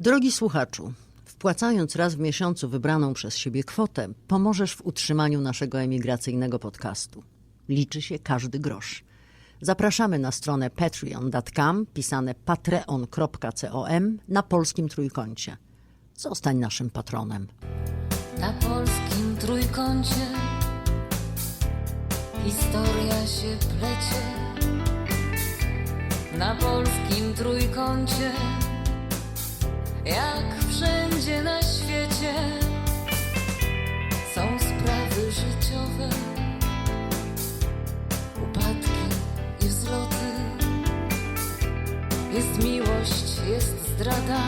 Drogi słuchaczu, wpłacając raz w miesiącu wybraną przez siebie kwotę, pomożesz w utrzymaniu naszego emigracyjnego podcastu. Liczy się każdy grosz. Zapraszamy na stronę patreon.com, pisane patreon.com na polskim trójkącie. Zostań naszym patronem. Na polskim trójkącie historia się plecie. Na polskim trójkącie, jak wszędzie na świecie, są sprawy życiowe, upadki i wzloty. Jest miłość, jest zdrada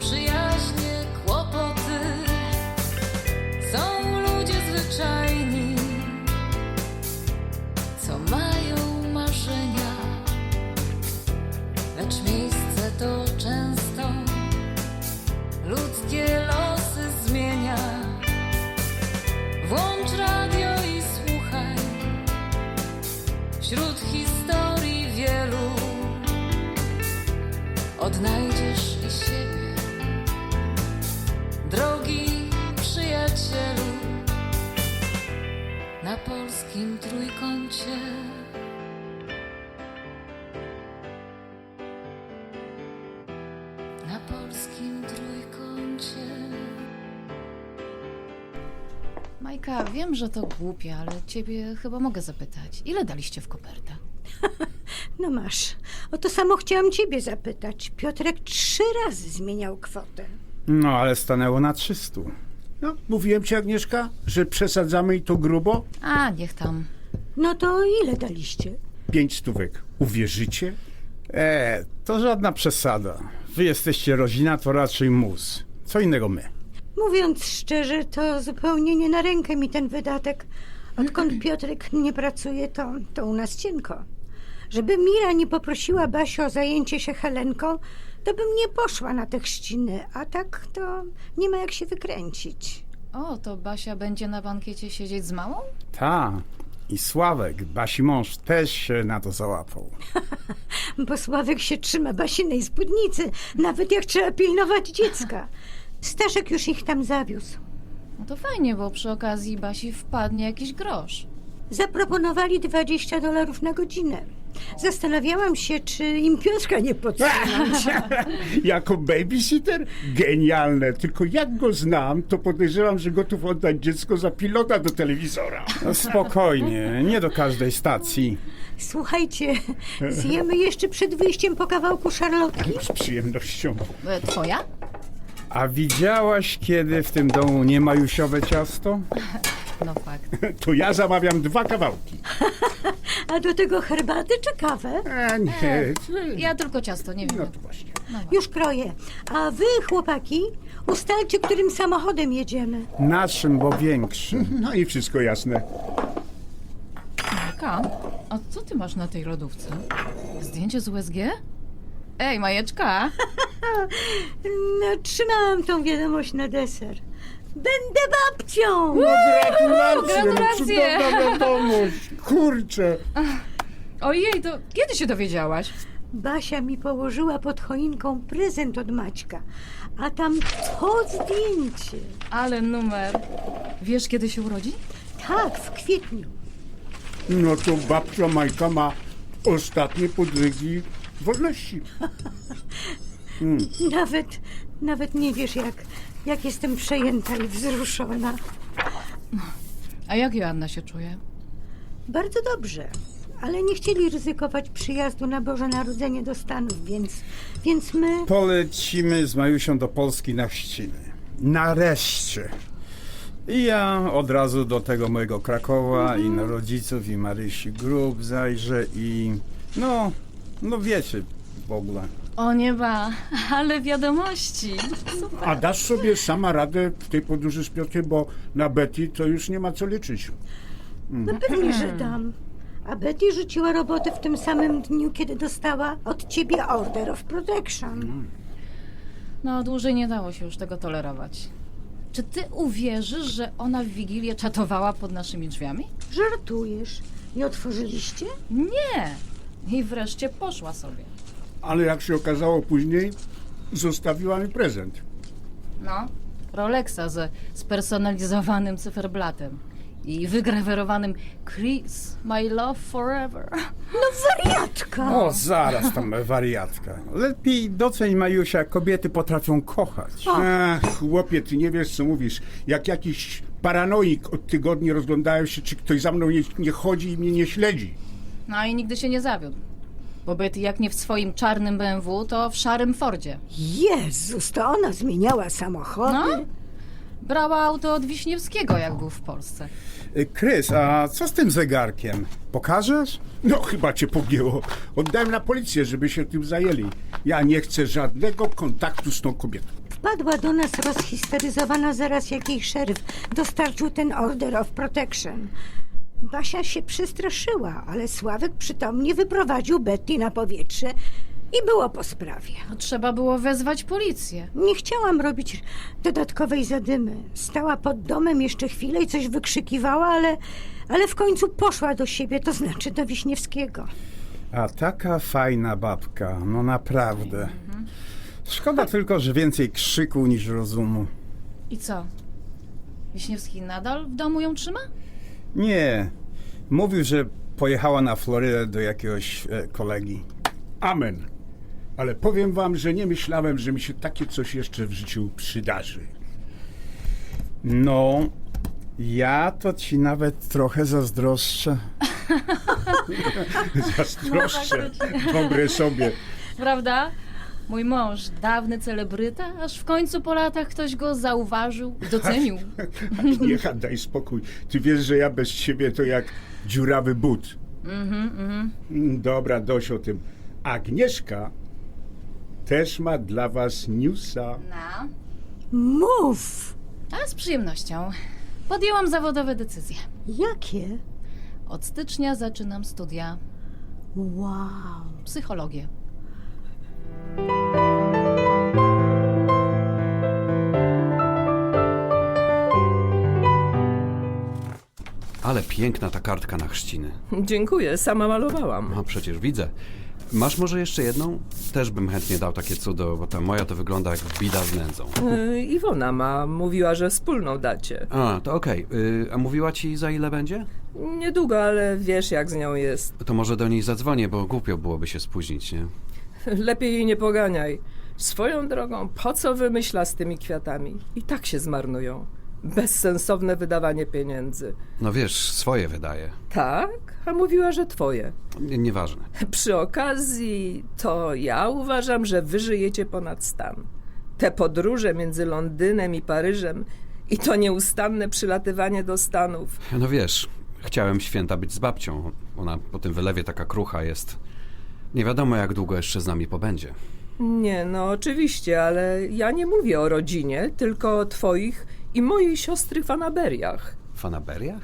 przyjaźnie, kłopoty. Są ludzie zwyczajni, Odnajdziesz i siebie drogi przyjacielu, na polskim trójkącie. Na polskim trójkącie. Majka, wiem, że to głupie, ale ciebie chyba mogę zapytać. Ile daliście w kopertę? No masz. O to samo chciałam ciebie zapytać. Piotrek trzy razy zmieniał kwotę. No, ale stanęło na 300. No, mówiłem ci, Agnieszka, że przesadzamy i to grubo? A, niech tam. No to ile daliście? Pięć stówek. Uwierzycie? E, to żadna przesada. Wy jesteście rodzina, to raczej mus. Co innego my. Mówiąc szczerze, to zupełnie nie na rękę mi ten wydatek. Odkąd Piotrek nie pracuje, to, to u nas cienko. Żeby Mira nie poprosiła Basi o zajęcie się Helenką, to bym nie poszła na te chrzciny, a tak to nie ma jak się wykręcić. O, to Basia będzie na bankiecie siedzieć z małą? Ta. I Sławek, Basi mąż, też się na to załapał. Bo Sławek się trzyma Basinej spódnicy, nawet jak trzeba pilnować dziecka. Staszek już ich tam zawiózł. No to fajnie, bo przy okazji Basi wpadnie jakiś grosz. Zaproponowali 20 dolarów na godzinę. Zastanawiałam się, czy im Piotrka nie podsunąć. jako babysitter? Genialne. Tylko jak go znam, to podejrzewam, że gotów oddać dziecko za pilota do telewizora. No, spokojnie, nie do każdej stacji. Słuchajcie, zjemy jeszcze przed wyjściem po kawałku szarlotki? Z przyjemnością. E, twoja? A widziałaś, kiedy w tym domu nie ma jusiowe ciasto? No fakt. To ja zamawiam dwa kawałki. A do tego herbaty czy kawę? A nie. Ja tylko ciasto, nie No wiem. to właśnie. Już kroję. A wy, chłopaki, ustalcie, którym samochodem jedziemy. Naszym, bo większym. No i wszystko jasne. Majka, a co ty masz na tej lodówce? Zdjęcie z USG? Ej, Majeczka! No, trzymałam tą wiadomość na deser. Będę babcią! Gratulacje, no gratulacje. cudowna wiadomość. Kurczę. Ojej, to kiedy się dowiedziałaś? Basia mi położyła pod choinką prezent od Maćka, a tam to zdjęcie. Ale numer. Wiesz, kiedy się urodzi? Tak, w kwietniu. No to babcia Majka ma ostatnie podrygi wolności. Nawet, nawet nie wiesz, jak, jak jestem przejęta i wzruszona. A jak Joanna się czuje? Bardzo dobrze, ale nie chcieli ryzykować przyjazdu na Boże Narodzenie do Stanów, więc, więc my... Polecimy z Majusią do Polski na chrzciny. Nareszcie. I ja od razu do tego mojego Krakowa i na rodziców i Marysi Grób zajrzę i no, no wiecie w ogóle. O nieba, ale wiadomości. A dasz sobie sama radę w tej podróży z Piotrkiem, bo na Betty to już nie ma co liczyć. No pewnie, że dam. A Betty rzuciła robotę w tym samym dniu, kiedy dostała od ciebie Order of Protection. No, dłużej nie dało się już tego tolerować. Czy ty uwierzysz, że ona w Wigilię czatowała pod naszymi drzwiami? Żartujesz. I otworzyliście? Nie! I wreszcie poszła sobie. Ale jak się okazało później, zostawiła mi prezent. No, Rolexa ze spersonalizowanym cyferblatem i wygrawerowanym Chris, my love forever. Wariatka! O, zaraz tam wariatka. Lepiej doceń Majusia, kobiety potrafią kochać. Ach, chłopie, ty nie wiesz, co mówisz. Jak jakiś paranoik od tygodni rozglądają się, czy ktoś za mną nie, nie chodzi i mnie nie śledzi. No i nigdy się nie zawiódł. Bo Betty jak nie w swoim czarnym BMW, to w szarym Fordzie. Jezus, to ona zmieniała samochody? No, brała auto od Wiśniewskiego, jak był w Polsce. Y, Krys, a co z tym zegarkiem? Pokażesz? No, chyba cię pogięło. Oddałem na policję, żeby się tym zajęli. Ja nie chcę żadnego kontaktu z tą kobietą. Wpadła do nas rozhisteryzowana zaraz jak jej szeryf dostarczył ten order of protection. Basia się przestraszyła, ale Sławek przytomnie wyprowadził Betty na powietrze i było po sprawie. No, trzeba było wezwać policję. Nie chciałam robić dodatkowej zadymy. Stała pod domem jeszcze chwilę i coś wykrzykiwała, ale, ale w końcu poszła do siebie, to znaczy do Wiśniewskiego. A taka fajna babka, no naprawdę. Szkoda tylko, że więcej krzyku niż rozumu. I co? Wiśniewski nadal w domu ją trzyma? Nie, mówił, że pojechała na Florydę do jakiegoś e, kolegi. Amen. Ale powiem wam, że nie myślałem, że mi się takie coś jeszcze w życiu przydarzy. No, ja to ci nawet trochę zazdroszczę. Zazdroszczę. Dobre sobie. Prawda? Mój mąż, dawny celebryta, aż w końcu po latach ktoś go zauważył, docenił. Niech daj spokój. Ty wiesz, że ja bez ciebie to jak dziurawy but. Mm, Dobra, dość o tym. Agnieszka też ma dla was newsa. No. Mów! A z przyjemnością. Podjęłam zawodowe decyzje. Jakie? Od stycznia zaczynam studia Wow! psychologię. Ale piękna ta kartka na chrzciny. Dziękuję, sama malowałam. No przecież widzę. Masz może jeszcze jedną? Też bym chętnie dał takie cudo, bo ta moja to wygląda jak bida z nędzą. Yy, Iwona ma, mówiła, że wspólną dacie. A, to okej. Y, A mówiła ci za ile będzie? Niedługo, ale wiesz jak z nią jest. To może do niej zadzwonię, bo głupio byłoby się spóźnić, nie? Lepiej jej nie poganiaj. Swoją drogą, po co wymyśla z tymi kwiatami? I tak się zmarnują. Bezsensowne wydawanie pieniędzy. No wiesz, swoje wydaje. Tak? A mówiła, że twoje. Nie- Nieważne. Przy okazji, to ja uważam, że wy żyjecie ponad stan. Te podróże między Londynem i Paryżem i to nieustanne przylatywanie do Stanów. No wiesz, chciałem święta być z babcią. Ona po tym wylewie taka krucha jest. Nie wiadomo, jak długo jeszcze z nami pobędzie. Nie, no oczywiście, ale ja nie mówię o rodzinie, tylko o twoich i mojej siostry fanaberiach. Fanaberiach?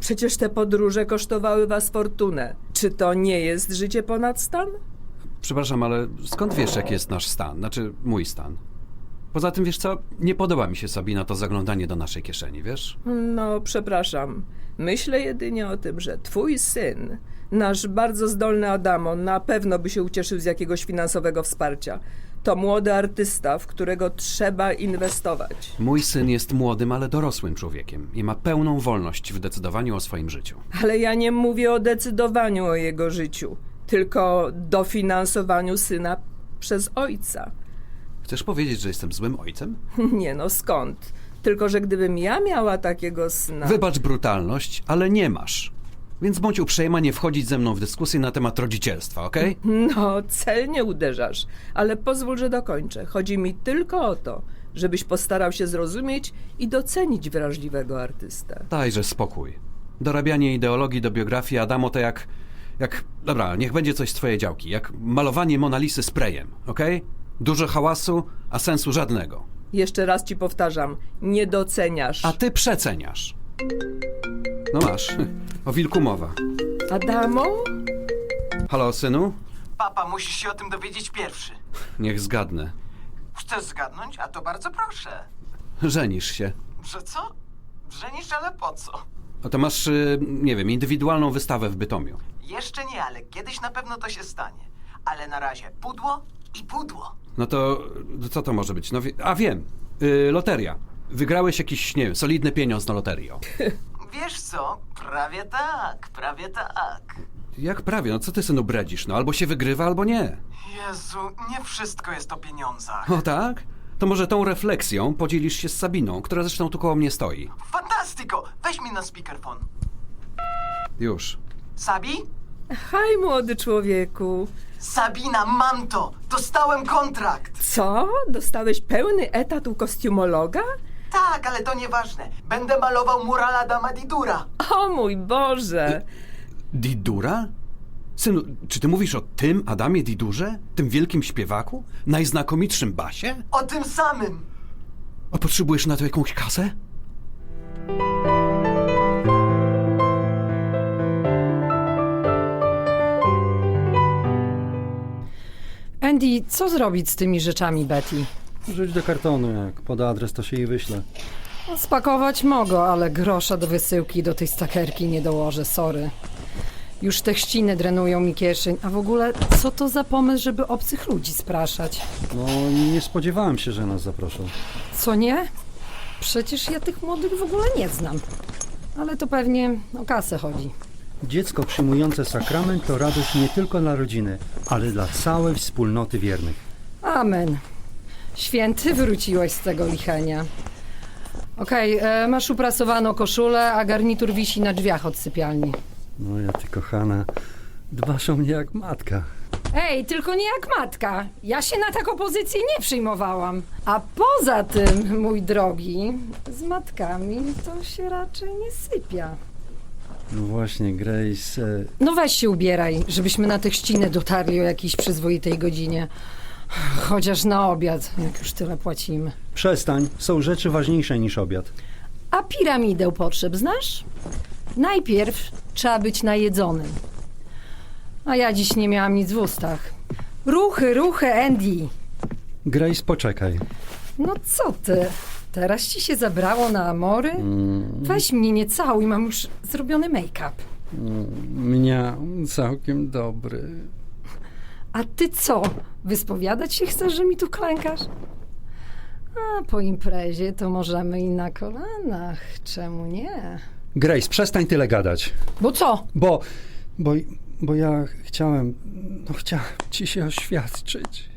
Przecież te podróże kosztowały was fortunę. Czy to nie jest życie ponad stan? Przepraszam, ale skąd wiesz, jaki jest nasz stan? Znaczy, mój stan. Poza tym, wiesz co, nie podoba mi się Sabina to zaglądanie do naszej kieszeni, wiesz? No, przepraszam. Myślę jedynie o tym, że twój syn, nasz bardzo zdolny Adamo, na pewno by się ucieszył z jakiegoś finansowego wsparcia. To młody artysta, w którego trzeba inwestować. Mój syn jest młodym, ale dorosłym człowiekiem i ma pełną wolność w decydowaniu o swoim życiu. Ale ja nie mówię o decydowaniu o jego życiu, tylko o dofinansowaniu syna przez ojca. Chcesz powiedzieć, że jestem złym ojcem? Nie no, skąd? Tylko, że gdybym ja miała takiego syna... Wybacz brutalność, ale nie masz. Więc bądź uprzejma nie wchodzić ze mną w dyskusję na temat rodzicielstwa, okej? No, celnie uderzasz, ale pozwól, że dokończę. Chodzi mi tylko o to, żebyś postarał się zrozumieć i docenić wrażliwego artystę. Dajże spokój. Dorabianie ideologii do biografii Adamo to jak... jak... Dobra, niech będzie coś z twojej działki. Jak malowanie Monalisy sprayem, okej? Dużo hałasu, a sensu żadnego. Jeszcze raz ci powtarzam, nie doceniasz. A ty przeceniasz. No masz. O wilku mowa. Adamo? Halo, synu? Papa, musisz się o tym dowiedzieć pierwszy. Niech zgadnę. Chcesz zgadnąć? A to bardzo proszę. Żenisz się. Że co? Żenisz, ale po co? A to masz, y, nie wiem, indywidualną wystawę w Bytomiu. Jeszcze nie, ale kiedyś na pewno to się stanie. Ale na razie pudło i pudło. No to to co to może być? No, wie- a wiem, y, loteria. Wygrałeś jakiś, nie wiem, solidny pieniądz na loterii. o. Wiesz co? Prawie tak, prawie tak. Jak prawie, no co ty synu bredzisz? No albo się wygrywa, albo nie. Jezu, nie wszystko jest o pieniądzach. O tak? To może tą refleksją podzielisz się z Sabiną, która zresztą tu koło mnie stoi. Fantastyko! Weź mi na speakerphone. Już. Sabi? Haj, młody człowieku. Sabina, mam to! Dostałem kontrakt! Co? Dostałeś pełny etat u kostiumologa? Tak, ale to nieważne. Będę malował murala Dama Didura. O mój Boże! Didura? Synu, czy ty mówisz o tym Adamie Didurze? Tym wielkim śpiewaku? Najznakomitszym basie? O tym samym! A potrzebujesz na to jakąś kasę? Andy, co zrobić z tymi rzeczami Betty? Rzuć do kartonu, jak poda adres, to się jej wyśle. No, Spakować mogę, ale grosza do wysyłki do tej stakerki nie dołożę, sorry. Już te ściny drenują mi kieszeń, a w ogóle co to za pomysł, żeby obcych ludzi spraszać? No, nie spodziewałem się, że nas zaproszą. Co nie? Przecież ja tych młodych w ogóle nie znam. Ale to pewnie o kasę chodzi. Dziecko przyjmujące sakrament to radość nie tylko dla rodziny, ale dla całej wspólnoty wiernych. Amen. Święty, wróciłeś z tego lichenia. Okej, e, masz uprasowaną koszulę, a garnitur wisi na drzwiach od sypialni. No ja ty kochana, dbasz o mnie jak matka. Ej, tylko nie jak matka. Ja się na taką pozycję nie przyjmowałam. A poza tym, mój drogi, z matkami to się raczej nie sypia. No właśnie, Grace, e, No weź się ubieraj, żebyśmy na tych ściny dotarli o jakiejś przyzwoitej godzinie. Chociaż na obiad, jak już tyle płacimy. przestań, są rzeczy ważniejsze niż obiad. A piramidę potrzeb znasz? Najpierw trzeba być najedzonym. A ja dziś nie miałam nic w ustach. Ruchy, ruchy, Andy. Grace, poczekaj. No co ty? Teraz ci się zabrało na amory? Weź mnie nie całuj, mam już zrobiony make-up. Mnie całkiem dobry. A ty co? Wyspowiadać się chcesz, że mi tu klękasz? A po imprezie to możemy i na kolanach. Czemu nie? Grace, przestań tyle gadać. Bo co? Bo, bo, bo ja chciałem, no chciałem ci się oświadczyć.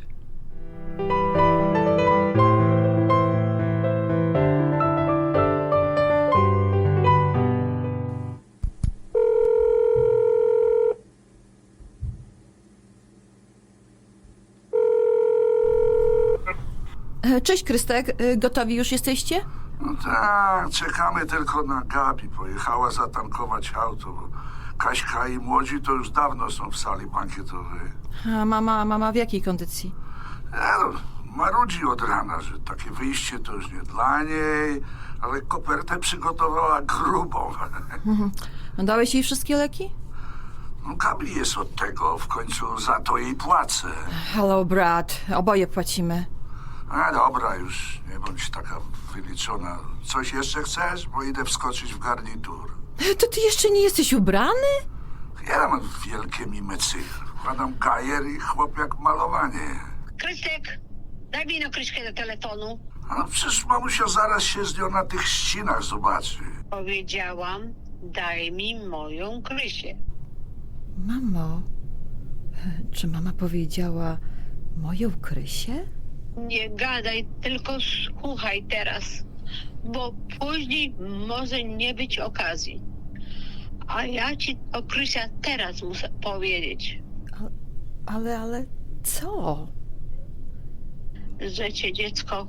Cześć Krystek, E, gotowi już jesteście? No tak, czekamy tylko na Gabi. Pojechała zatankować auto, bo Kaśka i młodzi to już dawno są w sali bankietowej. A mama, mama w jakiej kondycji? Ja, no, marudzi od rana, że takie wyjście to już nie dla niej, ale kopertę przygotowała grubą. No, Dałeś jej wszystkie leki? No, Gabi jest od tego, w końcu za to jej płacę. Hello brat, oboje płacimy. A dobra, już nie bądź taka wyliczona. Coś jeszcze chcesz? Bo idę wskoczyć w garnitur. To ty jeszcze nie jesteś ubrany? Ja mam wielkie mimecy. Wkładam gajer i chłop jak malowanie. Krystek, daj mi no kryszkę do telefonu. A No przecież mamusia zaraz się z nią na tych ścinach zobaczy. Powiedziałam, daj mi moją krysię. Mamo, e, czy mama powiedziała moją Krysię? Nie gadaj, tylko słuchaj teraz, bo później może nie być okazji. A ja ci o Krysia teraz muszę powiedzieć, Ale, ale co? że cię dziecko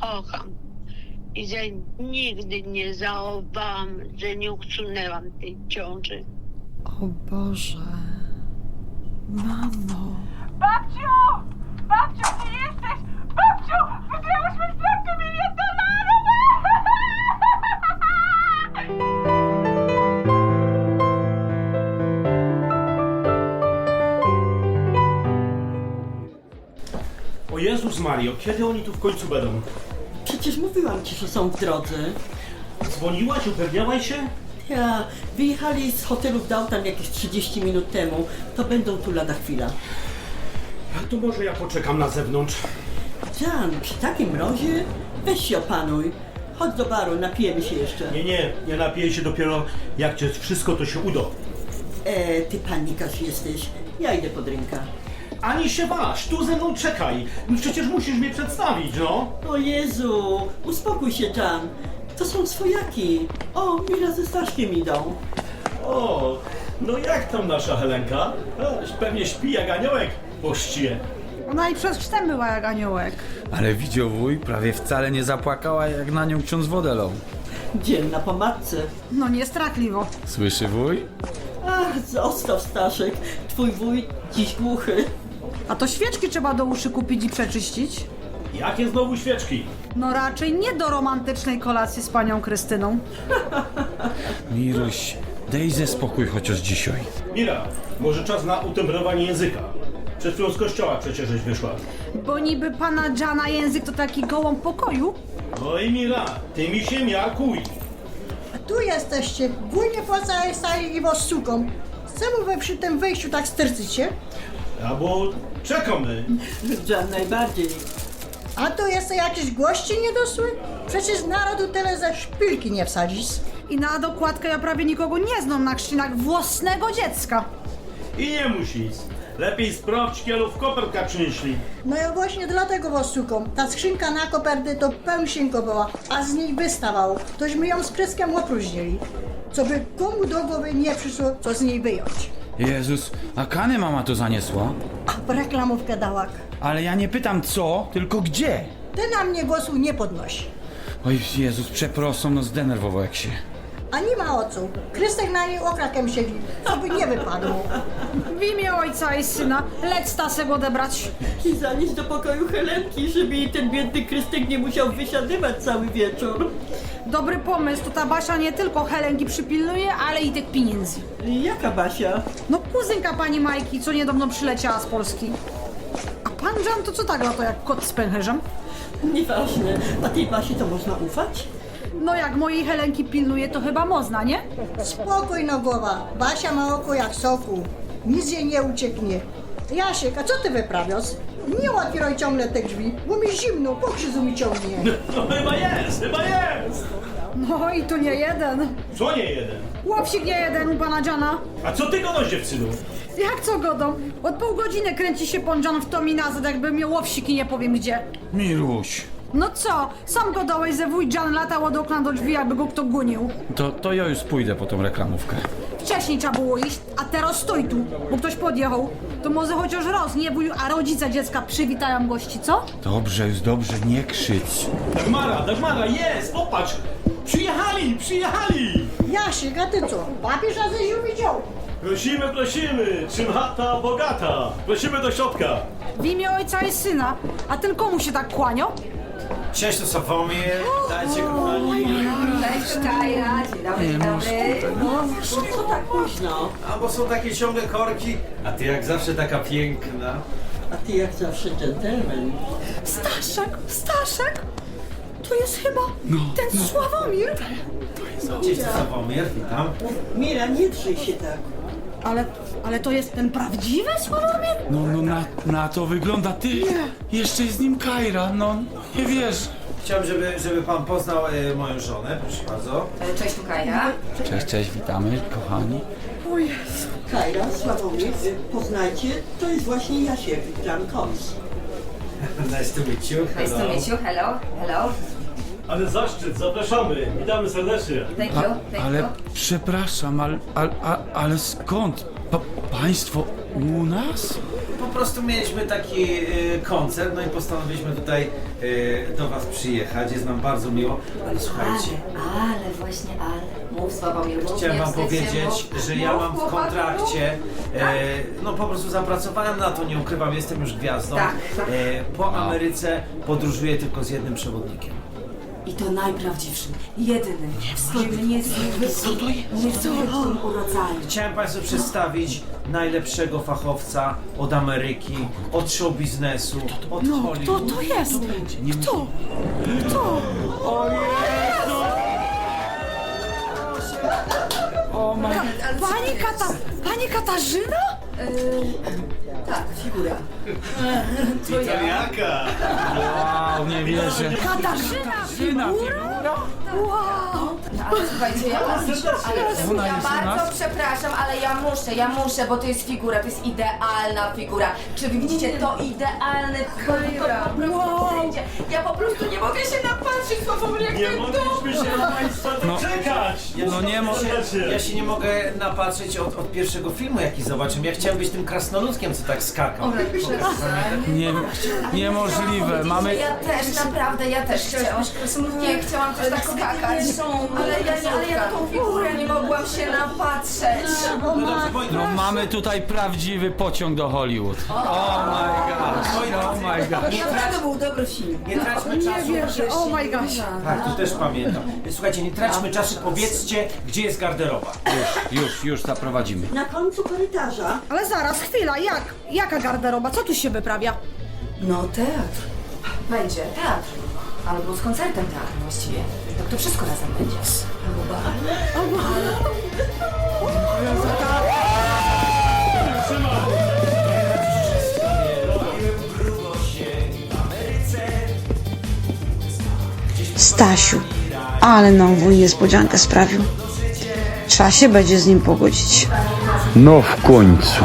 kocham i że nigdy nie załowałam, że nie usunęłam tej ciąży. O Boże. Mamo. Babciu! Babciu, Jezus Mario, kiedy oni tu w końcu będą? Przecież mówiłam ci, że są w drodze. Dzwoniłaś, upewniałaś się? Ja, wyjechali z hotelu w Downtown jakieś 30 minut temu. To będą tu lada chwila. A to może ja poczekam na zewnątrz. Jan, przy takim mrozie weź się opanuj. Chodź do baru, napijemy się jeszcze. Nie, nie, ja napiję się dopiero jak cię wszystko to się uda. E, ty panikarz jesteś. Ja idę po drinka. Ani się waż, tu ze mną czekaj. No Przecież musisz mnie przedstawić, no. O Jezu, uspokój się, Jan. To są swojaki. O, Mira ze Staszkiem idą. O, no jak tam nasza Helenka? A, Pewnie śpi jak aniołek po chrzcie. Ona i przez chrztem była jak aniołek. Ale widział wuj, prawie wcale nie zapłakała, jak na nią ksiądz wodę lał. Dzień na pomadce. No nie strachliwo. Słyszy wuj? Ach, zostaw Staszek. Twój wuj dziś głuchy. A to świeczki trzeba do uszy kupić i przeczyścić? Jakie znowu świeczki? No raczej nie do romantycznej kolacji z panią Krystyną. Miruś, dej ze spokój chociaż dzisiaj. Mira, może czas na utemplowanie języka. Przed chwilą z kościoła przecież żeś wyszła. Bo niby pana Jana język to taki gołąb pokoju. No i Mira, ty mi się miarkuj. Tu jesteście. Wuj nie płaca sali i was suką. Czemu wy przy tym wejściu tak stercycie? A bo czekamy. Jan najbardziej. A tu jeszcze jakieś gości nie dosły? Przecież narodu tyle ze szpilki nie wsadzisz. I na dokładkę ja prawie nikogo nie znam na chrzcinach własnego dziecka. I nie musisz. Lepiej sprawdź, kielów koperka przynieśli. No ja właśnie dlatego was suką. Ta skrzynka na koperty to pełsienko była, a z niej wystawało. Tośmy ją z kryskiem opróżnili. Co by komu do głowy nie przyszło, co z niej wyjąć. Jezus, a kany mama to zaniesła? A reklamówkę dałak. Ale ja nie pytam co, tylko gdzie? Ty na mnie głosu nie podnosi. Oj Jezus, przepraszam, no zdenerwował jak się. A nie ma o co. Krystek na niej okrakiem siedzi, co by nie wypadło. W imię ojca i syna, leć Stasek odebrać. I zanieść do pokoju Helenki, żeby jej ten biedny Krystek nie musiał wysiadywać cały wieczór. Dobry pomysł, to ta Basia nie tylko Helenki przypilnuje, ale i tych pieniędzy. Jaka Basia? No kuzynka pani Majki, co niedawno przyleciała z Polski. A pan Jan to co tak lato jak kot z pęcherzem? Nieważne. A tej Basi to można ufać? No jak mojej Helenki pilnuje, to chyba można, nie? Spokój no głowa. Basia ma oko jak soku. Nic jej nie ucieknie. Jasiek, a co ty wyprawiasz? Nie otwieraj ciągle te drzwi, bo mi zimno, po krzyżu mi ciągnie. No chyba jest, chyba jest. No i tu nie jeden. Co nie jeden? Łopsik nie jeden u pana Jana. A co ty godoś dziewczynu? Jak co godą? Od pół godziny kręci się pan Jan w to mi nazad, jakby miał łopsiki nie powiem gdzie. Miruś, No co? Sam go dołeś, że wuj Jan latał od okna do drzwi, jakby go kto gonił. to, to ja już pójdę po tą reklamówkę. Wcześniej trzeba było iść, a teraz stój tu, bo ktoś podjechał. To może chociaż roz, nie wuj, a rodzice dziecka przywitają gości, co? Dobrze, już dobrze, nie krzycz. Dagmara, Dagmara, jest, popatrz. Przyjechali, przyjechali. Jasiek, a ty co? Papież Azyziu widział. Prosimy, prosimy, czym chata bogata. Prosimy do środka. W imię ojca i syna. A ten komu się tak kłaniał? Cześć, to Sławomir. Dajcie kochani. Cześć, Kaja. Dzień dobry, dzień dobry. No, co tak późno? A bo są takie ciągle korki, a ty jak zawsze taka piękna. A ty jak zawsze dżentelmen. Staszek, Staszek! To jest chyba ten Sławomir. Cześć, to Sławomir, witam. Mira, nie drzyj się tak. Ale, ale to jest ten prawdziwy Sławomir? No, no na, na to wygląda ty. Jeszcze jest z nim Kajra, no nie wiesz. Chciałem, żeby, żeby pan poznał e, moją żonę, proszę bardzo. Cześć, tu Kaja. Cześć, cześć, witamy, kochani. O Jezu. Kajra, Sławomir, y, poznajcie, to jest właśnie Jasiek, Jan Combs. Nice to meet you. Nice to meet you. Hello, hello. Ale zaszczyt, zapraszamy. Witamy serdecznie. Thank you, thank Ale you. przepraszam, ale, ale, ale skąd? Pa, państwo u nas? Po prostu mieliśmy taki e, koncert, no i postanowiliśmy tutaj e, do was przyjechać. Jest nam bardzo miło, ale słuchajcie. Ale, ale właśnie, ale. Mów Sławomir, mów, Chciałem nie wam wstydź się, powiedzieć, mów. że ja Mów, mam w kontrakcie, e, no po prostu zapracowałem na to, nie ukrywam, jestem już gwiazdą. Tak, tak. E, po Ameryce podróżuję tylko z jednym przewodnikiem. I to najprawdziwszym, jedynym, w swoim niezwykłym, niezwykłym urodzaju. Chciałem Państwu przedstawić najlepszego fachowca od Ameryki, od show biznesu, od No, Hollywood. kto to jest? Kto? Kto? O ma... Pani Kata... Pani Katarzyna? tak, figura. To jaka? Wow, nie wierzę. Katarzyna figura? Wow! No, ale słuchajcie, ja, ale, ja bardzo przepraszam, ale ja muszę, ja muszę, bo to jest figura, to jest idealna figura. Czy wy widzicie to idealny figura? Po prostu Ja po prostu nie mogę się napatrzeć, Sławomir, jak Nie mogliśmy się na Państwa No. doczekać! No nie mo- Ja się nie mogę napatrzeć od, od pierwszego filmu, jaki zobaczyłem. Ja chciałem być tym krasnoludkiem, co tak skakał. Nie, niemożliwe. Mamy... Ja też, naprawdę, ja też chciałam. Nie, chciałam też tak skakać. Ale ja, ale ja figurę nie mogłam się napatrzeć. No mamy tutaj prawdziwy pociąg do Hollywood. Oh my gosh, oh my trać, To był dobry film. nie traćmy czasu. oh my gosh. Tak, tu też pamiętam. Słuchajcie, nie traćmy czasu, powiedzcie, gdzie jest garderoba. Już, już, już zaprowadzimy. Na końcu korytarza. Ale zaraz, chwila, jak? Jaka garderoba? Co tu się wyprawia? No, teatr. Będzie, teatr. Albo z koncertem teatru właściwie. Tak to wszystko razem będzie. Albo bal. Stasiu, ale nam wuj niespodziankę sprawił. Trzeba się będzie z nim pogodzić. No w końcu.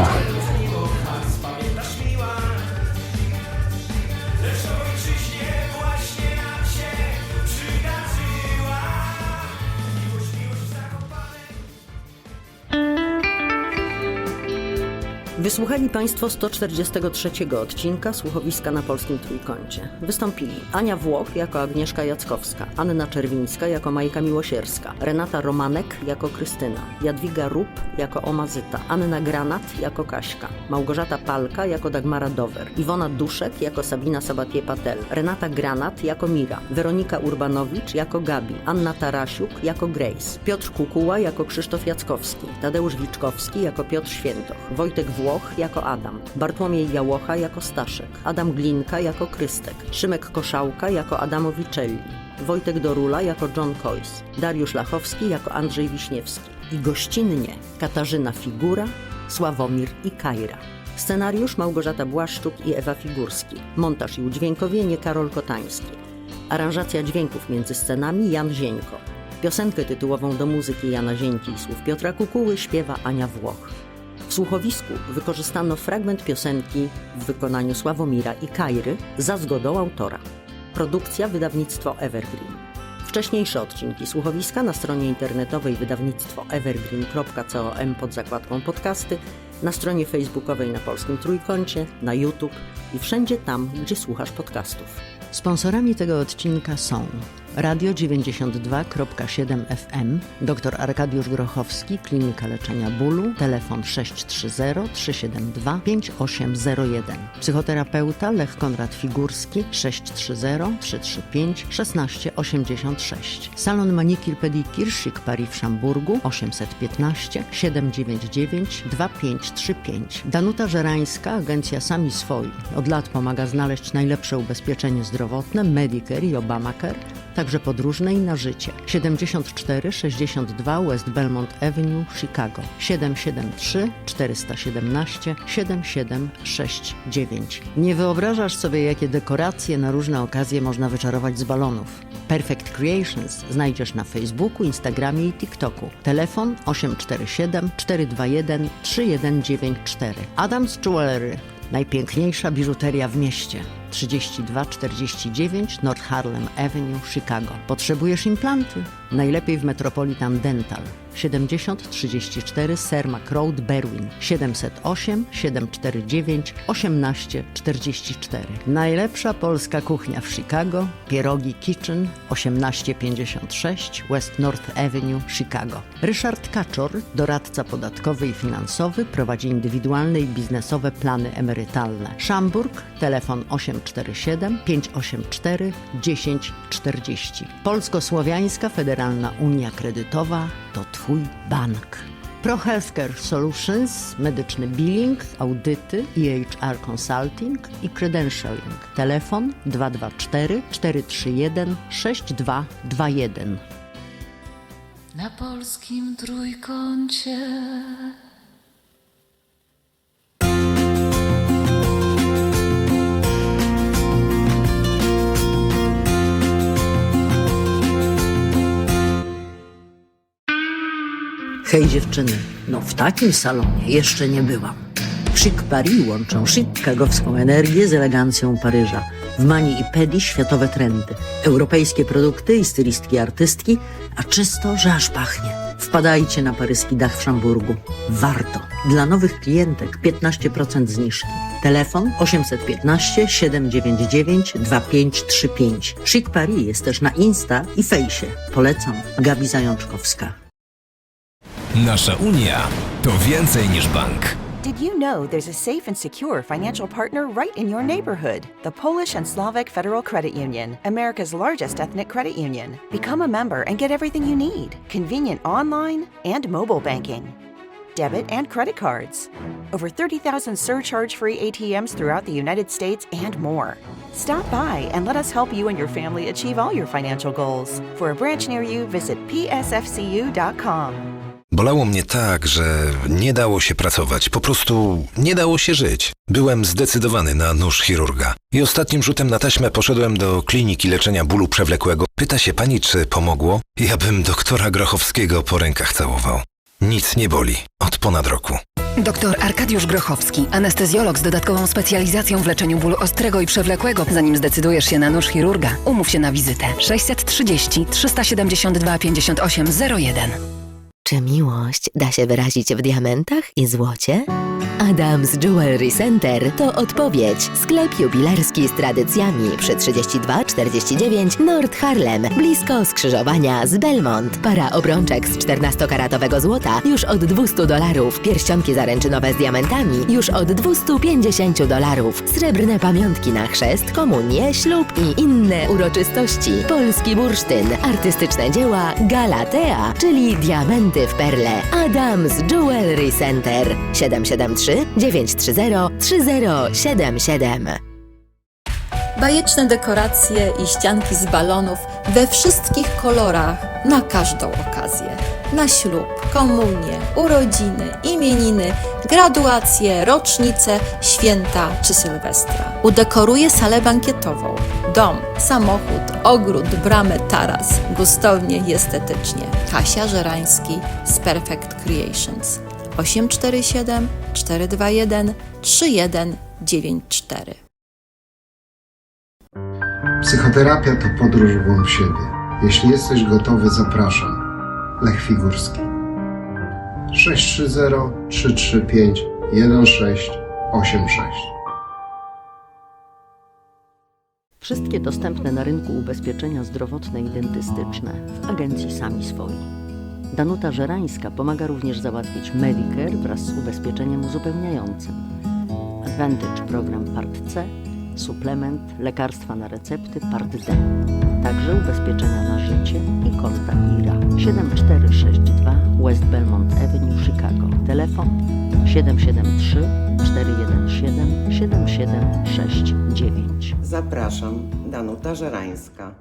Wysłuchali Państwo 143 odcinka Słuchowiska na Polskim Trójkącie. Wystąpili Ania Włoch jako Agnieszka Jackowska, Anna Czerwińska jako Majka Miłosierska, Renata Romanek jako Krystyna, Jadwiga Rup jako Omazyta, Anna Granat jako Kaśka, Małgorzata Palka jako Dagmara Dower, Iwona Duszek jako Sabina Sabatie-Patel, Renata Granat jako Mira, Weronika Urbanowicz jako Gabi, Anna Tarasiuk jako Grace, Piotr Kukuła jako Krzysztof Jackowski, Tadeusz Wiczkowski jako Piotr Świętoch, Wojtek Włoch jako Adam, Bartłomiej Jałocha jako Staszek, Adam Glinka jako Krystek, Szymek Koszałka jako Adamowicelli, Wojtek Dorula jako John Coyce, Dariusz Lachowski jako Andrzej Wiśniewski i gościnnie Katarzyna Figura, Sławomir i Kajra. Scenariusz Małgorzata Błaszczuk i Ewa Figurski. Montaż i udźwiękowienie Karol Kotański. Aranżacja dźwięków między scenami Jan Zieńko. Piosenkę tytułową do muzyki Jana Zieńki i słów Piotra Kukuły śpiewa Ania Włoch. Słuchowisku wykorzystano fragment piosenki w wykonaniu Sławomira i Kajry za zgodą autora. Produkcja wydawnictwo Evergreen. Wcześniejsze odcinki słuchowiska na stronie internetowej wydawnictwo evergreen.com pod zakładką podcasty, na stronie facebookowej na Polskim Trójkącie, na YouTube i wszędzie tam, gdzie słuchasz podcastów. Sponsorami tego odcinka są Radio 92.7 FM, dr Arkadiusz Grochowski, Klinika Leczenia Bólu, telefon 630-372-5801. Psychoterapeuta Lech Konrad Figurski 630-335-1686. Salon Manikir Pedikir Chic Paris w Szamburgu 815 799 2535. Danuta Żerańska, agencja Sami Swoi. Od lat pomaga znaleźć najlepsze ubezpieczenie zdrowotne Medicare i Obamacare także podróżne i na życie. 74 62 West Belmont Avenue, Chicago. 773 417 7769. Nie wyobrażasz sobie, jakie dekoracje na różne okazje można wyczarować z balonów. Perfect Creations znajdziesz na Facebooku, Instagramie i TikToku. Telefon 847 421 3194. Adams Jewelry. Najpiękniejsza biżuteria w mieście. 3249 North Harlem Avenue, Chicago. Potrzebujesz implanty? Najlepiej w Metropolitan Dental. 7034 Cermak Road, Berwin. 708 749 1844. Najlepsza polska kuchnia w Chicago. Pierogi Kitchen 1856 West North Avenue, Chicago. Ryszard Kaczor, doradca podatkowy i finansowy, prowadzi indywidualne i biznesowe plany emerytalne. Szamburg, telefon 847 584 1040. Polsko-Słowiańska Federalna Unia Kredytowa to Twój bank. Pro Healthcare Solutions, medyczny billing, audyty, EHR Consulting i Credentialing. Telefon 224 431 6221. Na polskim trójkącie. Hej dziewczyny, no w takim salonie jeszcze nie byłam. Chic Paris łączą chic kagowską energię z elegancją Paryża. W Mani i Pedi światowe trendy, europejskie produkty i stylistki artystki, a czysto, że aż pachnie. Wpadajcie na paryski dach w Szamburgu. Warto. Dla nowych klientek 15% zniżki. Telefon 815 799 2535. Chic Paris jest też na Insta i Fejsie. Polecam. Gabi Zajączkowska. Nasza Unia to więcej niż bank. Did you know there's a safe and secure financial partner right in your neighborhood? The Polish and Slovak Federal Credit Union, America's largest ethnic credit union. Become a member and get everything you need convenient online and mobile banking, debit and credit cards, over 30,000 surcharge free ATMs throughout the United States, and more. Stop by and let us help you and your family achieve all your financial goals. For a branch near you, visit psfcu.com. Bolało mnie tak, że nie dało się pracować, po prostu nie dało się żyć. Byłem zdecydowany na nóż chirurga. I ostatnim rzutem na taśmę poszedłem do kliniki leczenia bólu przewlekłego. Pyta się pani, czy pomogło? Ja bym doktora Grochowskiego po rękach całował. Nic nie boli. Od ponad roku. Doktor Arkadiusz Grochowski, anestezjolog z dodatkową specjalizacją w leczeniu bólu ostrego i przewlekłego. Zanim zdecydujesz się na nóż chirurga, umów się na wizytę. 630 372 5801. Czy miłość da się wyrazić w diamentach i złocie? Adams Jewelry Center to odpowiedź. Sklep jubilerski z tradycjami przy 3249 North Harlem, blisko skrzyżowania z Belmont. Para obrączek z 14-karatowego złota już od 200 dolarów. Pierścionki zaręczynowe z diamentami już od 250 dolarów. Srebrne pamiątki na chrzest, komunię, ślub i inne uroczystości. Polski bursztyn, artystyczne dzieła Galatea, czyli diamenty w perle. Adams Jewelry Center 773 930 3077. Bajeczne dekoracje i ścianki z balonów we wszystkich kolorach na każdą okazję. Na ślub, komunię, urodziny, imieniny, graduacje, rocznice, święta czy sylwestra. Udekoruję salę bankietową, dom, samochód, ogród, bramę, taras, gustownie i estetycznie. Kasia Żerański z Perfect Creations 847 421 3194 Psychoterapia to podróż w głąb siebie. Jeśli jesteś gotowy, zapraszam. Lech Figurski. 630 335 1686 Wszystkie dostępne na rynku ubezpieczenia zdrowotne i dentystyczne w agencji Sami Swoi. Danuta Żerańska pomaga również załatwić Medicare wraz z ubezpieczeniem uzupełniającym. Advantage program Part C, suplement, lekarstwa na recepty Part D. Także ubezpieczenia na życie i konta IRA 7462 West Belmont Avenue, Chicago. Telefon 773 417 7769. Zapraszam, Danuta Żerańska.